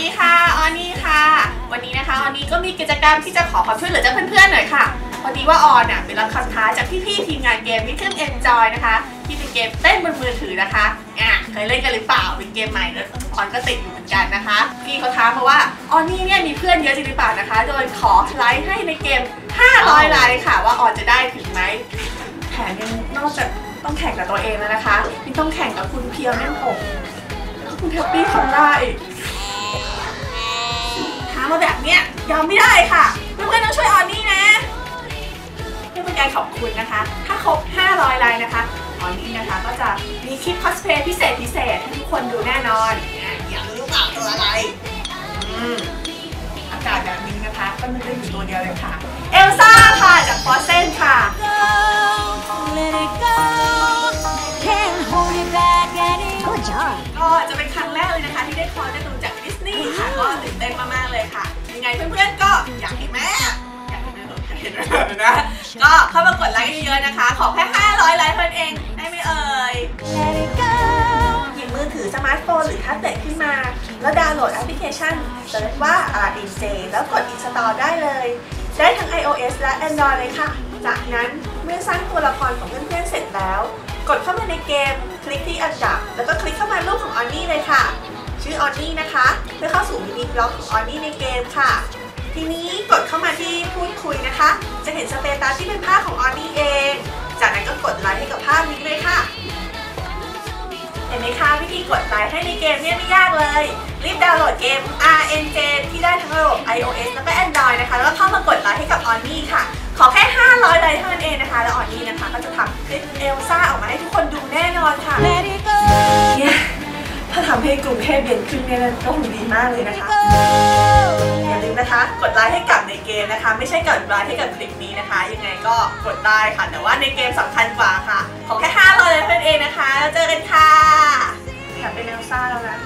ดีค่ะออนนี่ค่ะ วันนี้นะคะออนนี่ก็มีกิจกรรมที่จะขอความช่วยเหลือจากเพื่อนๆหน่อยค่ะพอดีว่าออนน่ะไปรับคำท้าจากพี่ๆทีมงานเกม Rhythm Enjoy นะคะ ที่เป็นเกมเต้นบนมือถือนะคะอะเคยเล่นกันหรือเปล่าเป็นเกมใหม่แล้วออนก็ติดอยู่เหมือนกันนะคะ พี่เขาท้ามาว่าออนนี่เนี่ยมีเพื่อนเยอะจริงหรือเปล่านะคะ โดยขอไลค์ให้ในเกม 500ไลค์ค่ะ ว่าออนจะได้ถึงไหมแถมยังนอกจากต้องแข่งกับตัวเองแล้วนะคะยังต้องแข่งกับคุณเพียวแม่งหงแล้วก็คุณแฮปปี้คอนด้อีก มาแบบเนี้ยยอมไม่ได้ค่ะ เพื่อนๆต้องช่วยออนนี่นะเพื่อเป็นการขอบคุณนะคะ ถ้าครบ 500ไลค์นะคะออนนี่นะคะก็จะมีคลิปคอสเพลย์พิเศษพิเศษให้ทุกคนดูแน่นอนอะอยากรู้หรือเปล่าตัวอะไรอืมอากาศแบบนี้นะคะ ก็นึกได้อยู่ตัวเดียวเลยค่ะ เอลซ่าค่ะจากฟอสเซนค่ะ Let it go. Can't hold it back anymore. Good job. ก็จะเป็นครั้งแรกเลยนะคะที่ได้คอได้ดูจา งไงเพื่อนๆก็อยากเห็นไหมอยากเห็นไหมอยากเห็นไหมนะก็เข้ามากดไลค์เยอะๆนะคะ ขอแค่ 500 ไลค์เท่านั้นเองได้ไหมเอ่ย Let it go. หยิบมือถือสมาร์ทโฟนหรือแท็บเล็ตขึ้นมา แล้วดาวน์โหลดแอปพลิเคชันเซิร์ชว่า Aladdin J แล้วกด install ได้เลย ได้ทั้ง iOS และ Android เลยค่ะ จากนั้นเมื่อสร้างตัวละครของเพื่อนๆเสร็จแล้ว กดเข้ามาในเกม คลิกที่อันดับ แล้วก็คลิกเข้ามารูปของออนนี่เลยค่ะ ชื่อออนนี่นะคะเพื่อเข้าสู่ มินิบล็อกของออนนี่ในเกมค่ะ ทีนี้กดเข้ามาที่พูดคุยนะคะ จะเห็นสเตตัสที่เป็นภาพของออนนี่เอง จากนั้นก็กดไลค์ให้กับภาพนี้เลยค่ะเห็นไหมคะวิธีกดไลค์ให้ในเกมเนี่ยไม่ยากเลย รีบดาวน์โหลดเกม RNJ ที่ได้ทั้งระบบ iOS แล้วก็ Android นะคะ แล้วก็เข้ามากดไลค์ให้กับออนนี่ค่ะ ขอแค่ 500ไลค์เท่านั้นเองนะคะ แล้วออนนี่นะคะ ก็จะทำคลิปเอลซ่าออกมาให้ทุกคนดูแน่นอนค่ะ Let it go. เนี่ย ถ้าทำให้กรุงเทพเย็นขึ้นเนี่ยก็คงดีมากเลยนะคะอย่าลืมนะคะ กดไลค์ให้กับในเกมนะคะ ไม่ใช่กดไลค์ให้กับคลิปนี้นะคะ ยังไงก็กดได้ค่ะ แต่ว่าในเกมสำคัญกว่าค่ะ ขอแค่500เลยเพื่อนเองนะคะแล้วเจอกันค่ะอยากเป็นเอลซ่าแล้วนะ